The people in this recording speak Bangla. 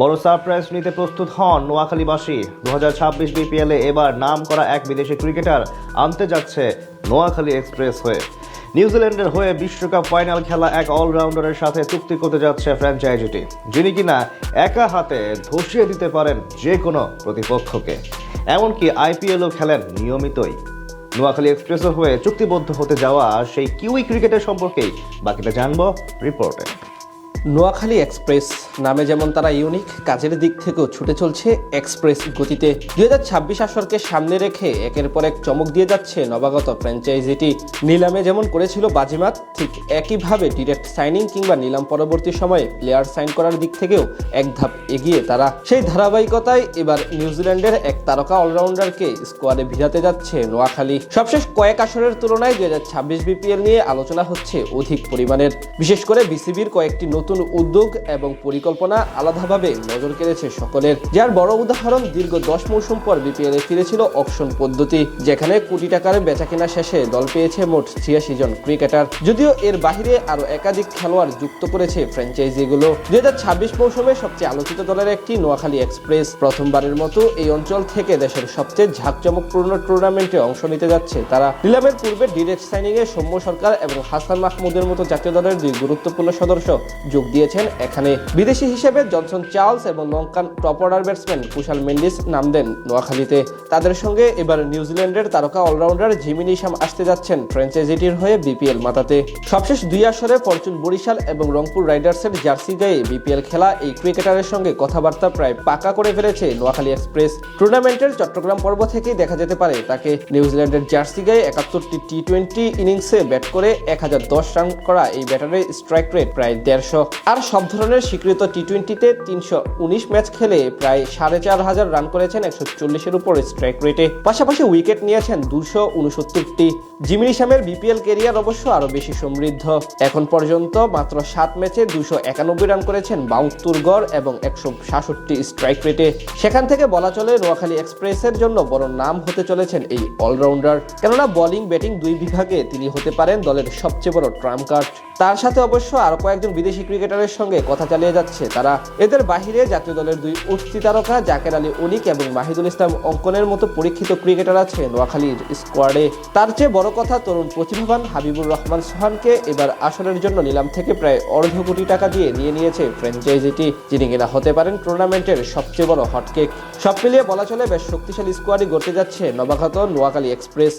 বড় সারপ্রাইজ নিতে প্রস্তুত হন নোয়াখালীবাসী। দু হাজার ছাব্বিশ বিপিএলে এবার নাম করা এক বিদেশি ক্রিকেটার আনতে যাচ্ছে নোয়াখালী এক্সপ্রেস হয়ে। নিউজিল্যান্ডের হয়ে বিশ্বকাপ ফাইনাল খেলা এক অলরাউন্ডারের সাথে চুক্তি করতে যাচ্ছে ফ্র্যাঞ্চাইজিটি, যিনি কিনা একা হাতে ধসিয়ে দিতে পারেন যে কোনো প্রতিপক্ষকে। এমনকি আইপিএলও খেলেন নিয়মিতই। নোয়াখালী এক্সপ্রেসের হয়ে চুক্তিবদ্ধ হতে যাওয়া সেই কিউই ক্রিকেটের সম্পর্কেই বাকিটা জানব রিপোর্টে। নোয়াখালী এক্সপ্রেস। নামে যেমন তারা ইউনিক, কাজের দিক থেকেও ছুটে চলছে এক্সপ্রেস গতিতে। দুই হাজার ছাব্বিশ আসরকে সামনে রেখে একের পর এক চমক দিয়ে যাচ্ছে নবাগত ফ্র্যাঞ্চাইজিটি। নিলামে যেমন করেছিল বাজিমাত, ঠিক একইভাবে ডিরেক্ট সাইনিং কিংবা নিলাম পরবর্তী সময়ে প্লেয়ার সাইন করার দিক থেকেও এক ধাপ এগিয়ে তারা। সেই ধারাবাহিকতায় এবার নিউজিল্যান্ডের এক তারকা অলরাউন্ডারকে স্কোয়াডে ভিড়াতে যাচ্ছে নোয়াখালী। সবশেষ কয়েক আসরের তুলনায় দুই হাজার ছাব্বিশ বিপিএল নিয়ে আলোচনা হচ্ছে অধিক পরিমাণের। বিশেষ করে বিসিবির কয়েকটি নতুন উদ্যোগ এবং পরিকল্পনা আলাদাভাবে নজর কেড়েছে সকলের। যার বড় উদাহরণ দীর্ঘ দশ মৌসুম পর বিপিএল এ ফিরেছিল অপশন পদ্ধতি, যেখানে কোটি টাকার বেচাকেনা শেষে দল পেয়েছে মোট ছিয়াশি জন ক্রিকেটার। যদিও এর বাহিরে আরও একাধিক খেলোয়াড় যুক্ত করেছে ফ্র্যাঞ্চাইজিগুলো। দুই হাজার ছাব্বিশ মৌসুমে সবচেয়ে আলোচিত দলের একটি নোয়াখালী এক্সপ্রেস। প্রথমবারের মতো এই অঞ্চল থেকে দেশের সবচেয়ে ঝাঁকজমকপূর্ণ টুর্নামেন্টে অংশ নিতে যাচ্ছে তারা। নিলামের পূর্বে ডিরেক্ট সাইনিং এ সৌম্য সরকার এবং হাসান মাহমুদের মতো জাতীয় দলের দুই গুরুত্বপূর্ণ সদস্য যোগ দিয়েছেন। এখানে বিদেশি হিসেবে জনসন চার্লস এবং Lankan top order batsman Kusal Mendis নাম দেন নোয়াখালীতে। তাদের সঙ্গে এবার নিউজিল্যান্ডের তারকা অলরাউন্ডার জিমিনি শাম আসতে যাচ্ছেন ফ্র্যাঞ্চাইজিটির হয়ে বিপিএল মাতাতে। সবশেষ দুই আসরে ফরচুন বরিশাল এবং রংপুর রাইডার্সের জার্সি গায়ে বিপিএল খেলা এই ক্রিকেটারের সঙ্গে কথাবার্তা প্রায় পাকা করে ফেলেছে নোয়াখালী এক্সপ্রেস। টুর্নামেন্টের চট্টগ্রাম পর্ব থেকেই দেখা যেতে পারে তাকে। নিউজিল্যান্ডের জার্সি গায়ে একাত্তরটি টি টোয়েন্টি ইনিংসে ব্যাট করে এক হাজার দশ রান করা এই ব্যাটারের স্ট্রাইক রেট প্রায় দেড়শো। আর সব ধরনের স্বীকৃত টি টোয়েন্টিতে তিনশো উনিশ ম্যাচ খেলে প্রায় সাড়ে চার হাজার রান করেছেন একশো চল্লিশের উপর স্ট্রাইক রেটে পাশাপাশি উইকেট নিয়েছেন দুশো উনসত্তরটি। জিমিনি শামের বিপিএল কেরিয়ার অবশ্য আরও বেশি সমৃদ্ধ। এখন পর্যন্ত মাত্র সাত ম্যাচে দুশো একানব্বই রান করেছেন বাউত্তর গড় এবং একশো সাতষট্টি স্ট্রাইক রেটে সেখান থেকে বলা চলে নোয়াখালী এক্সপ্রেসের জন্য বড় নাম হতে চলেছেন এই অলরাউন্ডার কেননা বোলিং ব্যাটিং দুই বিভাগে তিনি হতে পারেন দলের সবচেয়ে বড় ট্রাম্প কার্ড তার সাথে অবশ্য আরও কয়েকজন বিদেশি ক্রিকেটারের সঙ্গে কথা চালিয়ে যাচ্ছে তারা। এদের বাহিরে জাতীয় দলের দুই উঠতি তারকা জাকের আলী অনিক এবং মাহিদুল ইসলাম অঙ্কনের মতো পরীক্ষিত ক্রিকেটার আছে নোয়াখালীর স্কোয়াডে। তার চেয়ে বড় কথা তরুণ প্রতিভাবান হাবিবুর রহমান সোহানকে এবার আসরের জন্য নিলাম থেকে প্রায় অর্ধ কোটি টাকা দিয়ে নিয়ে নিয়েছে ফ্র্যাঞ্চাইজিটি, যিনি কিনা হতে পারেন টুর্নামেন্টের সবচেয়ে বড় হটকেক। সব মিলিয়ে বলা চলে, বেশ শক্তিশালী স্কোয়াডই গড়তে যাচ্ছে নবাগত নোয়াখালী এক্সপ্রেস